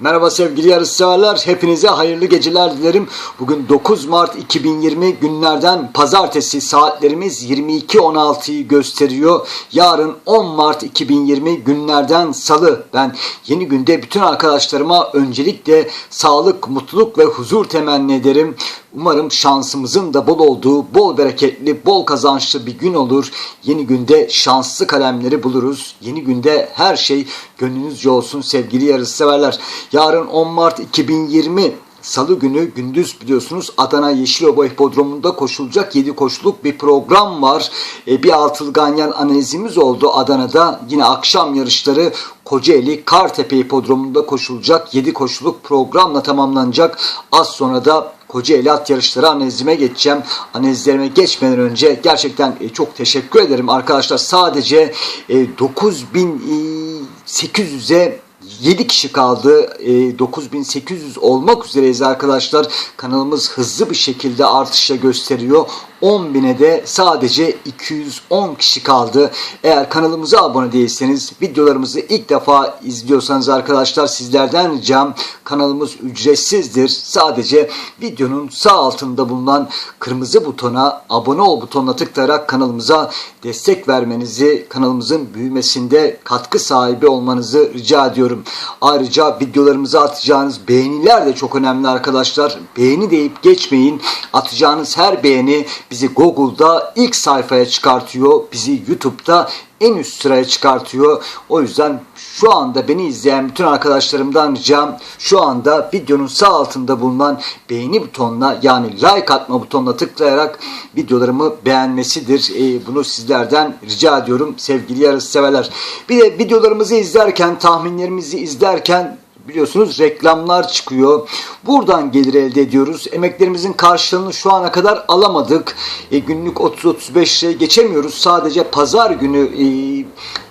Merhaba sevgili yarışseverler. Hepinize hayırlı geceler dilerim. Bugün 9 Mart 2020 günlerden pazartesi saatlerimiz 22.16'yı gösteriyor. Yarın 10 Mart 2020 günlerden salı. Ben yeni günde bütün arkadaşlarıma öncelikle sağlık, mutluluk ve huzur temenni ederim. Umarım şansımızın da bol olduğu, bol bereketli, bol kazançlı bir gün olur. Yeni günde şanslı kalemleri buluruz. Yeni günde her şey gönlünüzce olsun sevgili yarışseverler. Yarın 10 Mart 2020 Salı günü gündüz biliyorsunuz Adana Yeşilova Hipodromu'nda koşulacak 7 koşuluk bir program var. E, bir altılı ganyan analizimiz oldu Adana'da. Yine akşam yarışları Kocaeli Kartepe Hipodromu'nda koşulacak 7 koşuluk programla tamamlanacak. Az sonra da Kocaeli at yarışları analizime geçeceğim. Analizlerime geçmeden önce gerçekten e, çok teşekkür ederim arkadaşlar. Sadece e, 9800'e 7 kişi kaldı. E, 9800 olmak üzereyiz arkadaşlar. Kanalımız hızlı bir şekilde artışa gösteriyor. 10.000'e de sadece 210 kişi kaldı. Eğer kanalımıza abone değilseniz, videolarımızı ilk defa izliyorsanız arkadaşlar sizlerden ricam kanalımız ücretsizdir. Sadece videonun sağ altında bulunan kırmızı butona abone ol butonuna tıklayarak kanalımıza destek vermenizi, kanalımızın büyümesinde katkı sahibi olmanızı rica ediyorum. Ayrıca videolarımıza atacağınız beğeniler de çok önemli arkadaşlar. Beğeni deyip geçmeyin. Atacağınız her beğeni bizi Google'da ilk sayfaya çıkartıyor. Bizi YouTube'da en üst sıraya çıkartıyor. O yüzden şu anda beni izleyen bütün arkadaşlarımdan ricam şu anda videonun sağ altında bulunan beğeni butonuna yani like atma butonuna tıklayarak videolarımı beğenmesidir. E, bunu sizlerden rica ediyorum sevgili yarış severler. Bir de videolarımızı izlerken tahminlerimizi izlerken biliyorsunuz reklamlar çıkıyor. Buradan gelir elde ediyoruz. Emeklerimizin karşılığını şu ana kadar alamadık. E, günlük 30-35 liraya geçemiyoruz. Sadece pazar günü e,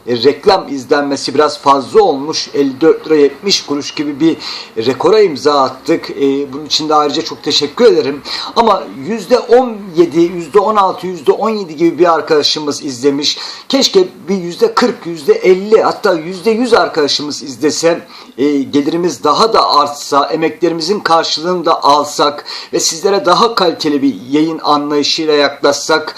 e, reklam izlenmesi biraz fazla olmuş. 54 lira 70 kuruş gibi bir rekora imza attık. E, bunun için de ayrıca çok teşekkür ederim. Ama %17, %16, %17 gibi bir arkadaşımız izlemiş. Keşke bir %40, %50 hatta %100 arkadaşımız izlese e, gelirimiz daha da artsa, emeklerimizin karşılığını da alsak ve sizlere daha kaliteli bir yayın anlayışıyla yaklaşsak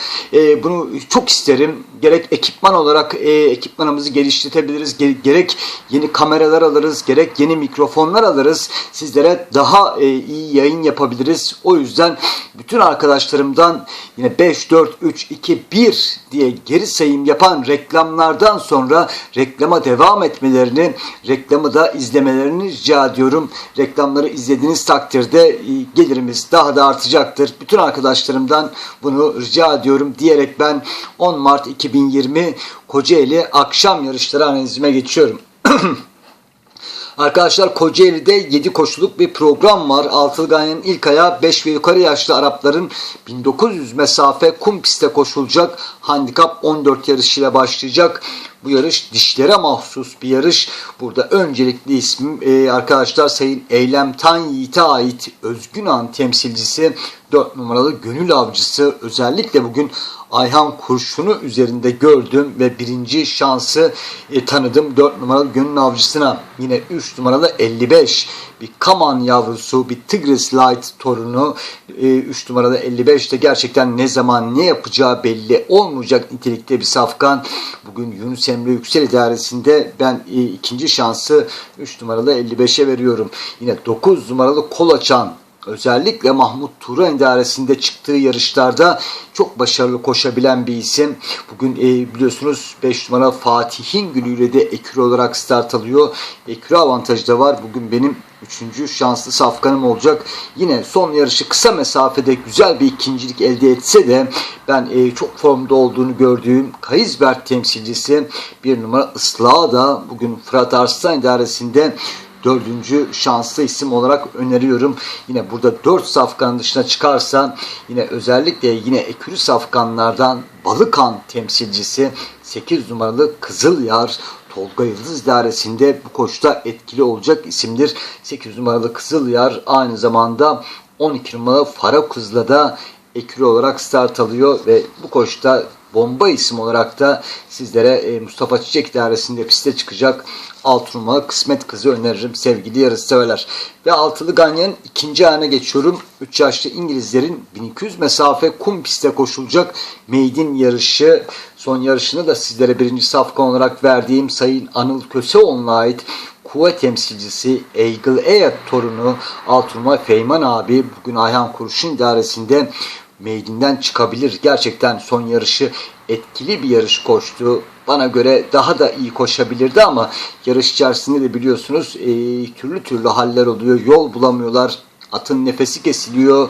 bunu çok isterim. Gerek ekipman olarak e, ekipmanımızı geliştirebiliriz. Gerek yeni kameralar alırız, gerek yeni mikrofonlar alırız. Sizlere daha e, iyi yayın yapabiliriz. O yüzden bütün arkadaşlarımdan yine 5, 4, 3, 2, 1 diye geri sayım yapan reklamlardan sonra reklama devam etmelerini, reklamı da izlemelerini rica ediyorum. Reklamları izlediğiniz takdirde e, gelirimiz daha da artacaktır. Bütün arkadaşlarımdan bunu rica ediyorum diyerek ben 10 Mart 2020 Kocaeli akşam yarışları analizime geçiyorum. Arkadaşlar Kocaeli'de 7 koşuluk bir program var. Altılı Ganyan'ın ilk ayağı 5 ve yukarı yaşlı Arapların 1900 mesafe kum pistte koşulacak. Handikap 14 yarışıyla başlayacak. Bu yarış dişlere mahsus bir yarış. Burada öncelikli ismim e, arkadaşlar Sayın Eylem Tan Yiğit'e ait Özgün An temsilcisi 4 numaralı gönül avcısı özellikle bugün Ayhan Kurşun'u üzerinde gördüm ve birinci şansı e, tanıdım 4 numaralı gönül avcısına. Yine 3 numaralı 55 bir Kaman yavrusu, bir Tigris Light torunu. 3 e, numaralı 55 de gerçekten ne zaman ne yapacağı belli olmayacak nitelikte bir safkan. Bugün Yunus Emre Yüksel İdaresi'nde ben e, ikinci şansı 3 numaralı 55'e veriyorum. Yine 9 numaralı Kolaçan özellikle Mahmut Turan idaresinde çıktığı yarışlarda çok başarılı koşabilen bir isim. Bugün e, biliyorsunuz 5 numara Fatih'in gülüyle de ekürü olarak start alıyor. Ekürü avantajı da var. Bugün benim üçüncü şanslı safkanım olacak. Yine son yarışı kısa mesafede güzel bir ikincilik elde etse de ben e, çok formda olduğunu gördüğüm Kayızberk temsilcisi bir numara ıslağı da bugün Fırat Arslan idaresinde dördüncü şanslı isim olarak öneriyorum. Yine burada dört safkan dışına çıkarsa yine özellikle yine ekürü safkanlardan Balıkan temsilcisi 8 numaralı Kızıl Yar Tolga Yıldız idaresinde bu koşta etkili olacak isimdir. 8 numaralı Kızıl Yar aynı zamanda 12 numaralı Farakuz'la da ekürü olarak start alıyor ve bu koşta bomba isim olarak da sizlere e, Mustafa Çiçek idaresinde piste çıkacak alt numara kısmet kızı öneririm sevgili yarışseverler. Ve altılı ganyanın ikinci ayağına geçiyorum. 3 yaşlı İngilizlerin 1200 mesafe kum piste koşulacak maiden yarışı. Son yarışını da sizlere birinci safkan olarak verdiğim Sayın Anıl Köseoğlu'na ait kuvvet temsilcisi Eagle Air torunu Alturma Feyman abi bugün Ayhan Kurşun idaresinde meydinden çıkabilir. Gerçekten son yarışı etkili bir yarış koştu. Bana göre daha da iyi koşabilirdi ama yarış içerisinde de biliyorsunuz e, türlü türlü haller oluyor. Yol bulamıyorlar. Atın nefesi kesiliyor,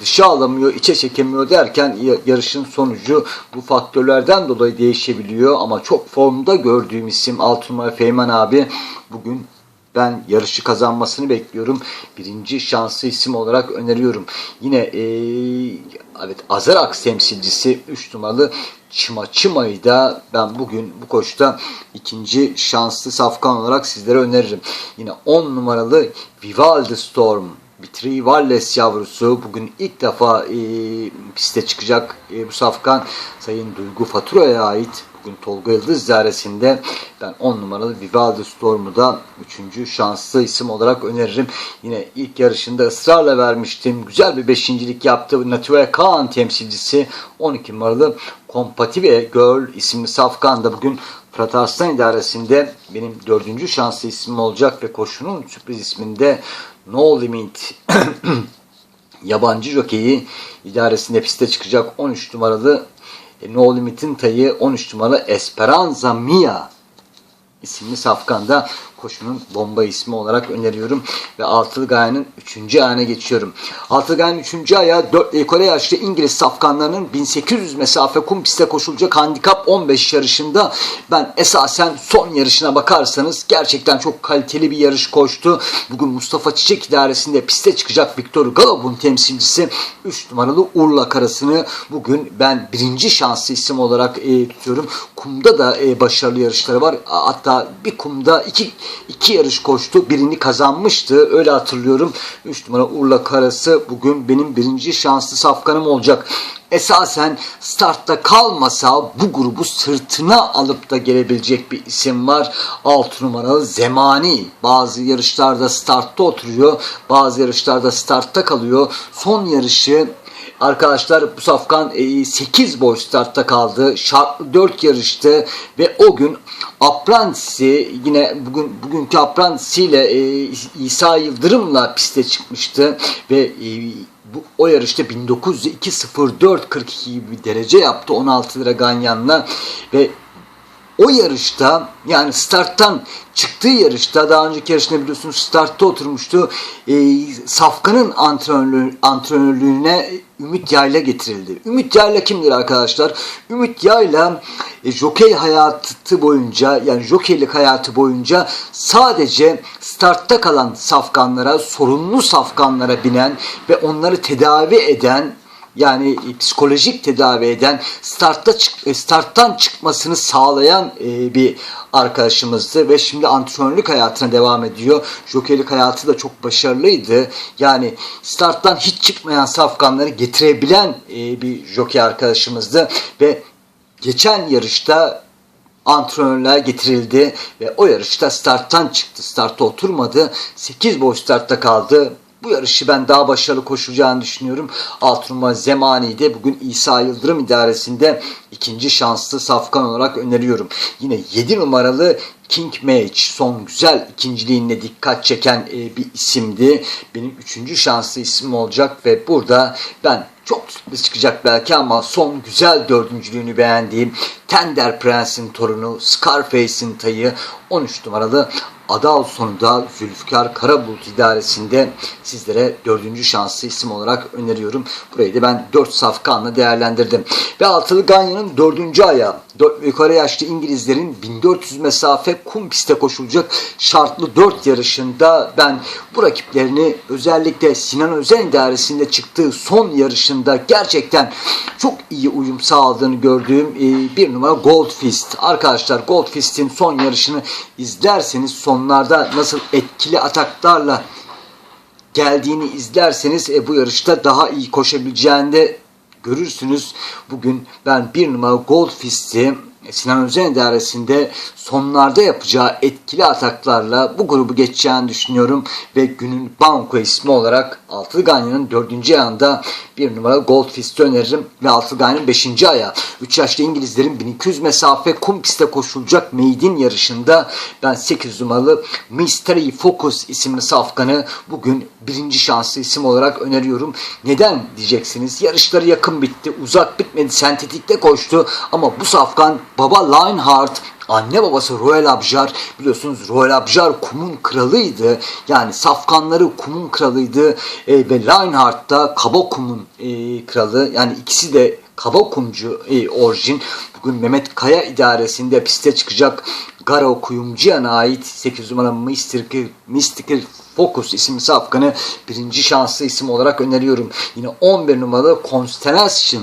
dışa alamıyor, içe çekemiyor derken yarışın sonucu bu faktörlerden dolayı değişebiliyor. Ama çok formda gördüğüm isim Altınmay Feyman abi bugün ben yarışı kazanmasını bekliyorum. Birinci şanslı isim olarak öneriyorum. Yine ee, evet Azarax temsilcisi 3 numaralı Çima Çima'yı da ben bugün bu koşta ikinci şanslı safkan olarak sizlere öneririm. Yine 10 numaralı Vivaldi Storm Bitri Wallace yavrusu bugün ilk defa e, piste çıkacak e, bu safkan Sayın Duygu Fatura'ya ait bugün Tolga Yıldız dairesinde ben 10 numaralı Vivaldi Storm'u da 3. şanslı isim olarak öneririm. Yine ilk yarışında ısrarla vermiştim. Güzel bir beşincilik yaptı. Nature Kaan temsilcisi 12 numaralı Compatible Girl isimli safkan da bugün Fırat Arslan idaresinde benim dördüncü şanslı ismim olacak ve koşunun sürpriz isminde No Limit yabancı jokeyi idaresinde piste çıkacak 13 numaralı No Limit'in tayı 13 numaralı Esperanza Mia isimli safkanda koşunun bomba ismi olarak öneriyorum. Ve Altılı Gaye'nin 3. ayağına geçiyorum. Altılı Gaye'nin 3. ayağı 4 yukarı yaşlı İngiliz safkanlarının 1800 mesafe kum piste koşulacak handikap 15 yarışında ben esasen son yarışına bakarsanız gerçekten çok kaliteli bir yarış koştu. Bugün Mustafa Çiçek idaresinde piste çıkacak Victor Galop'un temsilcisi 3 numaralı Urla Karası'nı bugün ben birinci şanslı isim olarak e, tutuyorum. Kumda da e, başarılı yarışları var. Hatta bir kumda iki iki yarış koştu. Birini kazanmıştı. Öyle hatırlıyorum. 3 numara Urla Karası bugün benim birinci şanslı safkanım olacak. Esasen startta kalmasa bu grubu sırtına alıp da gelebilecek bir isim var. 6 numaralı Zemani. Bazı yarışlarda startta oturuyor. Bazı yarışlarda startta kalıyor. Son yarışı Arkadaşlar bu safkan 8 boy startta kaldı. Şartlı 4 yarıştı ve o gün Aprantisi yine bugün bugünkü Aprantisi ile e, İsa Yıldırım'la piste çıkmıştı ve e, bu, o yarışta 1902.04.42 gibi bir derece yaptı 16 lira Ganyan'la ve o yarışta yani starttan çıktığı yarışta daha önceki yarışında biliyorsunuz startta oturmuştu. E, Safkan'ın antrenörlüğü, antrenörlüğüne Ümit Yayla getirildi. Ümit Yayla kimdir arkadaşlar? Ümit Yayla e, jokey hayatı boyunca yani jokeylik hayatı boyunca sadece startta kalan safkanlara, sorunlu safkanlara binen ve onları tedavi eden yani psikolojik tedavi eden startta çık, e, starttan çıkmasını sağlayan e, bir arkadaşımızdı ve şimdi antrenörlük hayatına devam ediyor. Jokerlik hayatı da çok başarılıydı. Yani starttan hiç çıkmayan safkanları getirebilen e, bir jockey arkadaşımızdı ve geçen yarışta antrenörler getirildi ve o yarışta starttan çıktı. Startta oturmadı. 8 boy startta kaldı. Bu yarışı ben daha başarılı koşacağını düşünüyorum. Alturma Zemani'de bugün İsa Yıldırım idaresinde ikinci şanslı safkan olarak öneriyorum. Yine 7 numaralı King Mage son güzel ikinciliğine dikkat çeken e, bir isimdi. Benim üçüncü şanslı isim olacak ve burada ben çok sürpriz çıkacak belki ama son güzel dördüncülüğünü beğendiğim Tender Prens'in torunu Scarface'in tayı 13 numaralı Adal sonunda Zülfikar Karabulut idaresinde sizlere dördüncü şanslı isim olarak öneriyorum. Burayı da ben dört safkanla değerlendirdim. Ve altılı Ganya'nın dördüncü ayağı. Yukarı yaşlı İngilizlerin 1400 mesafe kum piste koşulacak şartlı dört yarışında ben bu rakiplerini özellikle Sinan Özen idaresinde çıktığı son yarışında gerçekten çok iyi uyum sağladığını gördüğüm bir numara Goldfist. Arkadaşlar Goldfist'in son yarışını izlerseniz sonlarda nasıl etkili ataklarla geldiğini izlerseniz e, bu yarışta daha iyi koşabileceğini görürsünüz. Bugün ben bir numara Gold Fist'i Sinan Özen idaresinde sonlarda yapacağı etkili ataklarla bu grubu geçeceğini düşünüyorum ve günün banko ismi olarak Altılı Ganyan'ın dördüncü ayağında bir numara Gold Fist'i öneririm ve Altılı Ganyan'ın beşinci ayağı. 3 yaşlı İngilizlerin 1200 mesafe kum pistte koşulacak meydin yarışında ben 8 numaralı Mystery Focus isimli safkanı bugün birinci şanslı isim olarak öneriyorum. Neden diyeceksiniz? Yarışları yakın bitti. Uzak bitmedi. Sentetikte koştu. Ama bu safkan baba Lionheart Anne babası Royal Abjar biliyorsunuz Royal Abjar kumun kralıydı. Yani safkanları kumun kralıydı. E, ve Lionheart da kaba kumun e, kralı. Yani ikisi de kaba kumcu e, orijin. Bugün Mehmet Kaya idaresinde piste çıkacak Garo Kuyumcuyan'a ait 8 numara Mystical, Mystical Focus isimli safkanı birinci şanslı isim olarak öneriyorum. Yine 11 numaralı Constellation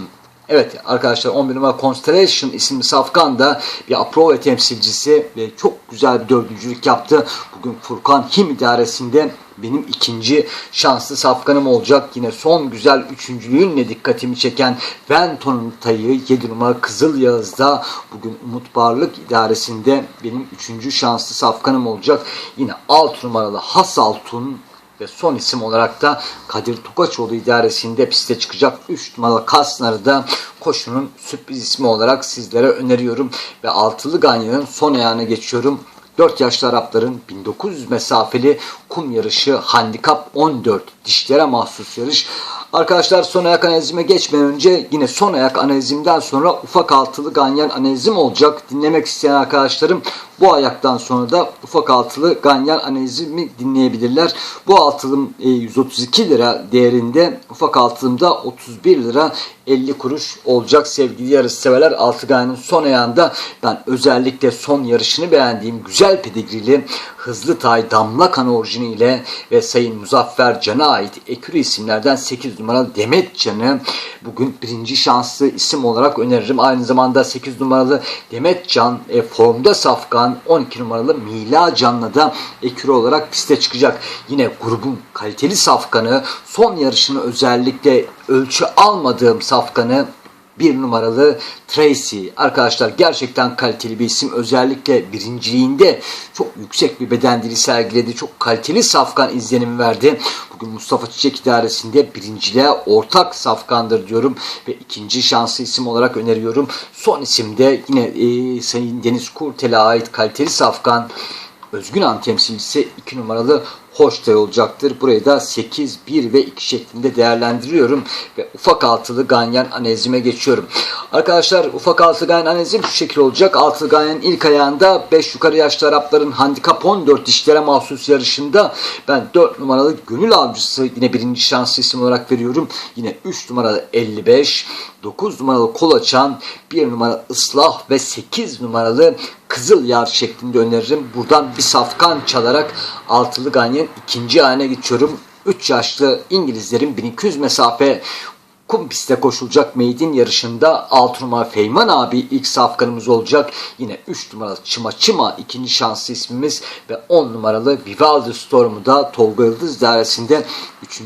Evet arkadaşlar 11 numara Constellation isimli safkan da bir Aprove temsilcisi ve çok güzel bir dördüncülük yaptı. Bugün Furkan Him idaresinde benim ikinci şanslı safkanım olacak. Yine son güzel üçüncülüğünle dikkatimi çeken Venton'un tayı 7 numara Kızıl Yağız'da bugün Umut Barlık idaresinde benim üçüncü şanslı safkanım olacak. Yine 6 numaralı Has Altun ve son isim olarak da Kadir Tokaçoğlu idaresinde piste çıkacak 3 numaralı Kasnar'ı da koşunun sürpriz ismi olarak sizlere öneriyorum. Ve altılı Ganyan'ın son ayağına geçiyorum. 4 yaşlı Arapların 1900 mesafeli kum yarışı handikap 14 dişlere mahsus yarış. Arkadaşlar son ayak analizime geçmeden önce yine son ayak analizimden sonra ufak altılı ganyan analizim olacak. Dinlemek isteyen arkadaşlarım bu ayaktan sonra da ufak altılı ganyan analizimi dinleyebilirler. Bu altılım 132 lira değerinde ufak altılımda 31 lira 50 kuruş olacak sevgili yarış severler. Altı ganyanın son ayağında ben özellikle son yarışını beğendiğim güzel pedigrili Hızlı Tay Damla Kan orijiniyle ve Sayın Muzaffer Can'a ait ekürü isimlerden 8 numaralı Demet Can'ı bugün birinci şanslı isim olarak öneririm. Aynı zamanda 8 numaralı Demet Can e, formda safkan 12 numaralı Mila Can'la da ekürü olarak piste çıkacak. Yine grubun kaliteli safkanı son yarışını özellikle ölçü almadığım safkanı bir numaralı Tracy. Arkadaşlar gerçekten kaliteli bir isim. Özellikle birinciliğinde çok yüksek bir beden dili sergiledi. Çok kaliteli safkan izlenimi verdi. Bugün Mustafa Çiçek idaresinde birinciliğe ortak safkandır diyorum. Ve ikinci şanslı isim olarak öneriyorum. Son isimde yine e, Sayın Deniz Kurtel'e ait kaliteli safkan Özgün An temsilcisi 2 numaralı Hoştay olacaktır. Burayı da 8, 1 ve 2 şeklinde değerlendiriyorum. Ve ufak altılı ganyan analizime geçiyorum. Arkadaşlar ufak altılı ganyan analizim şu şekil olacak. Altılı ganyanın ilk ayağında 5 yukarı yaşlı Arapların handikap 14 dişlere mahsus yarışında ben 4 numaralı Gönül Avcısı yine birinci şanslı isim olarak veriyorum. Yine 3 numaralı 55, 9 numaralı Kolaçan, 1 numaralı Islah ve 8 numaralı Kızıl Yar şeklinde öneririm. Buradan bir safkan çalarak altılı ganyan ikinci ayağına geçiyorum. 3 yaşlı İngilizlerin 1200 mesafe kum pistte koşulacak meydin yarışında 6 numara Feyman abi ilk safkanımız olacak. Yine 3 numaralı Çıma Çıma ikinci şanslı ismimiz ve 10 numaralı Vivaldi Storm'u da Tolga Yıldız dairesinde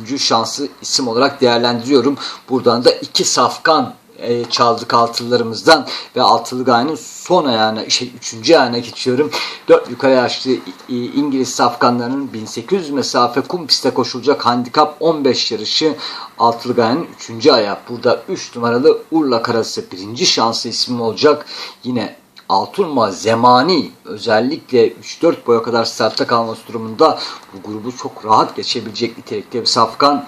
3. şanslı isim olarak değerlendiriyorum. Buradan da 2 safkan e, çaldık altılılarımızdan ve altılı gayenin son ayağına, şey üçüncü ayağına geçiyorum. Dört yukarı yaşlı İngiliz safkanlarının 1800 mesafe kum piste koşulacak handikap 15 yarışı altılı gayenin üçüncü ayağı. Burada 3 numaralı Urla Karası birinci şanslı ismim olacak. Yine Altunma Zemani özellikle 3-4 boya kadar startta kalması durumunda bu grubu çok rahat geçebilecek nitelikte bir safkan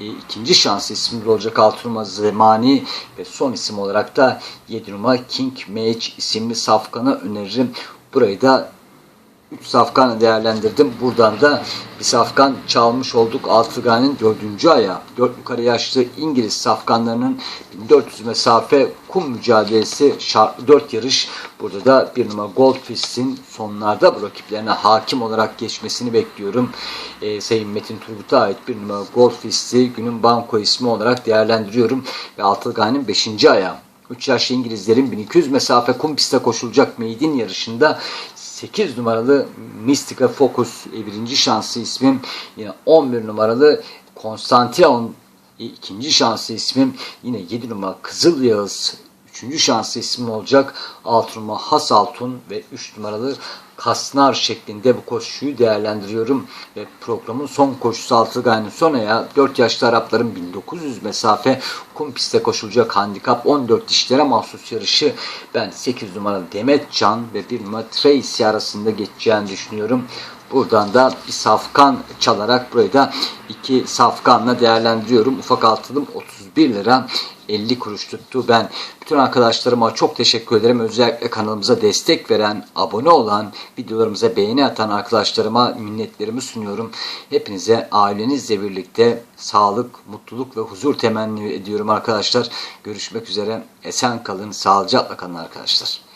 ikinci şans ismi olacak Altınma Zemani ve son isim olarak da 7 numara King Mage isimli safkanı öneririm. Burayı da 3 safkanı değerlendirdim. Buradan da bir safkan çalmış olduk. Altıgan'ın dördüncü ayağı. 4 yukarı yaşlı İngiliz safkanlarının 1400 mesafe kum mücadelesi şartlı 4 yarış. Burada da bir numara Goldfist'in sonlarda bu rakiplerine hakim olarak geçmesini bekliyorum. Ee, Sayın Metin Turgut'a ait bir numara Goldfist'i günün banko ismi olarak değerlendiriyorum. Ve Altıgan'ın 5. ayağı. 3 yaşlı İngilizlerin 1200 mesafe kum pistte koşulacak meydin yarışında 8 numaralı Mystica Focus e, birinci şanslı ismim. Yine 11 numaralı Konstantinon E, ikinci şanslı ismim yine 7 numara Kızıl Yağız. Üçüncü şanslı ismim olacak 6 numara Has Altun ve 3 numaralı Kasnar şeklinde bu koşuyu değerlendiriyorum. Ve programın son koşusu altı gayrı sonraya 4 yaşlı Arapların 1900 mesafe kum pistte koşulacak handikap 14 dişlere mahsus yarışı. Ben 8 numaralı Demet Can ve 1 numara Tracy arasında geçeceğini düşünüyorum. Buradan da bir safkan çalarak burayı da iki safkanla değerlendiriyorum. Ufak altınım 31 lira 50 kuruş tuttu. Ben bütün arkadaşlarıma çok teşekkür ederim. Özellikle kanalımıza destek veren, abone olan, videolarımıza beğeni atan arkadaşlarıma minnetlerimi sunuyorum. Hepinize ailenizle birlikte sağlık, mutluluk ve huzur temenni ediyorum arkadaşlar. Görüşmek üzere. Esen kalın, sağlıcakla kalın arkadaşlar.